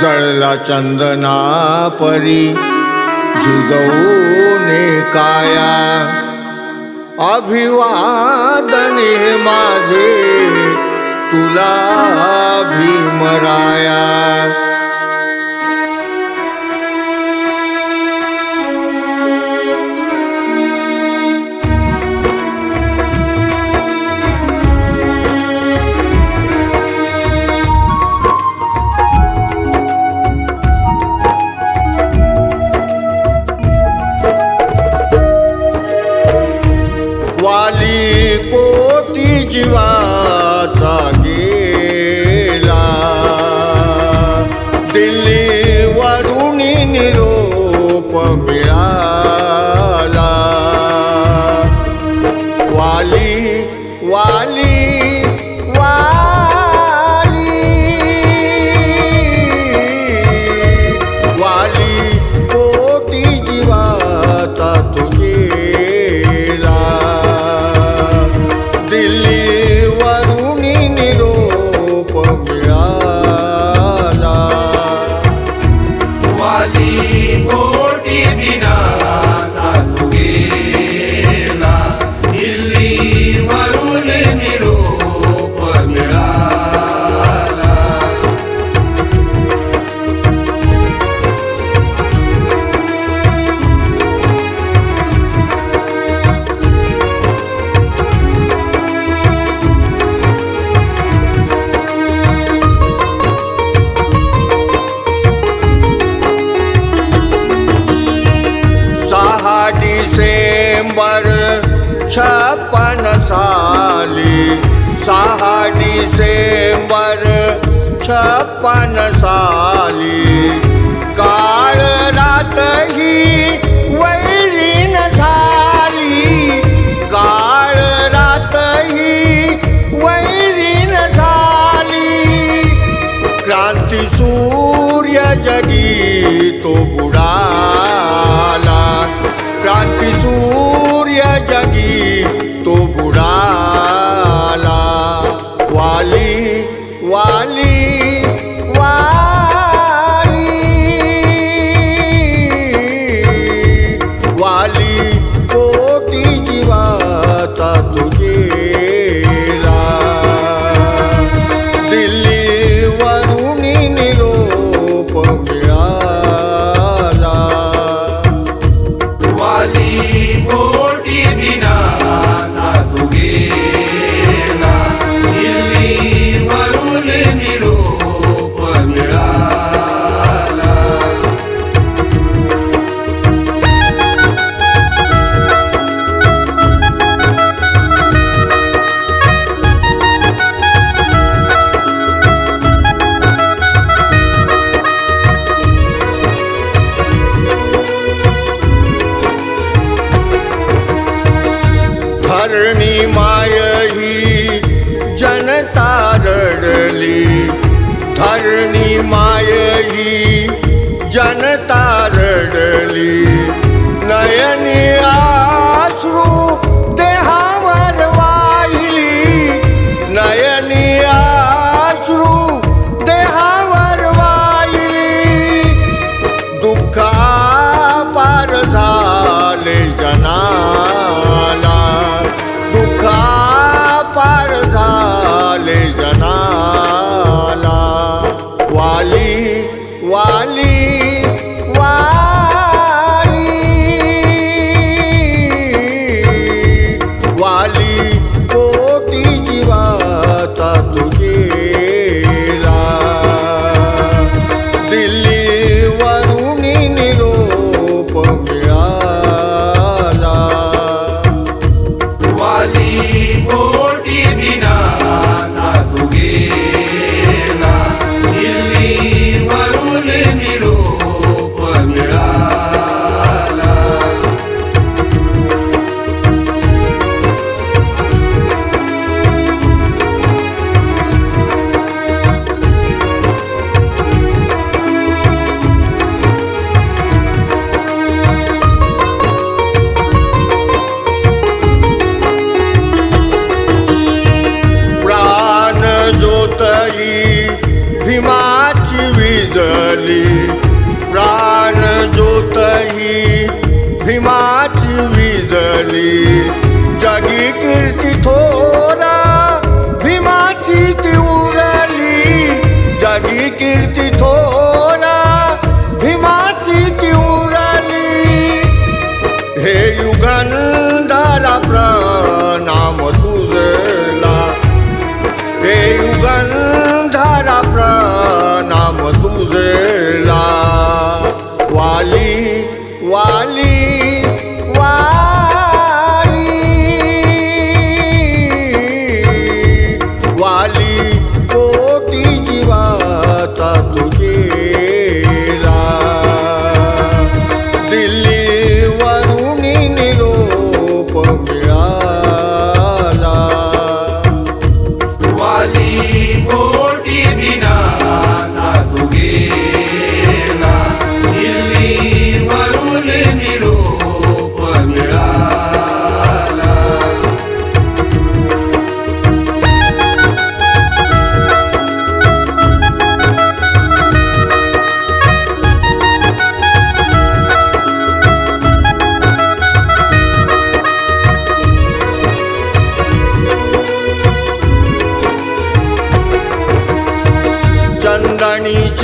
जळला चंदना परी झिजवूने काया. अभिवादन हे माझे तुला भीमराया Varuni. से वर छपन हरणी माय जनता रडली नयनी ওয়ালি ওয়ালি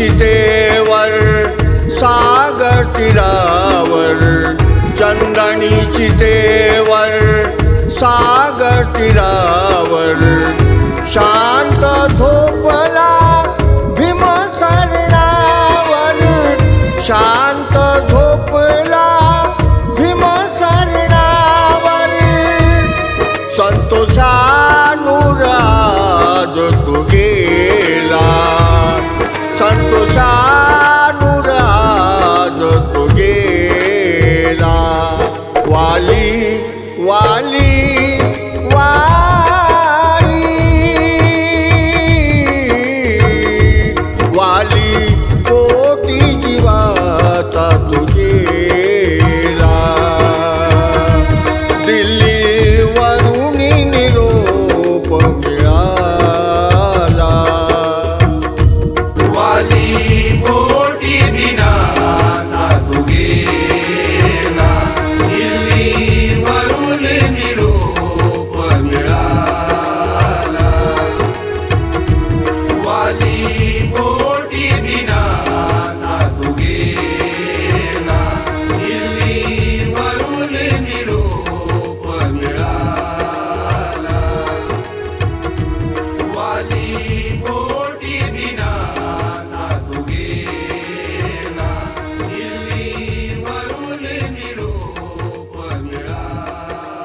चितेवर सागर तिरावर चन्दनी चितेव सागर तिरावर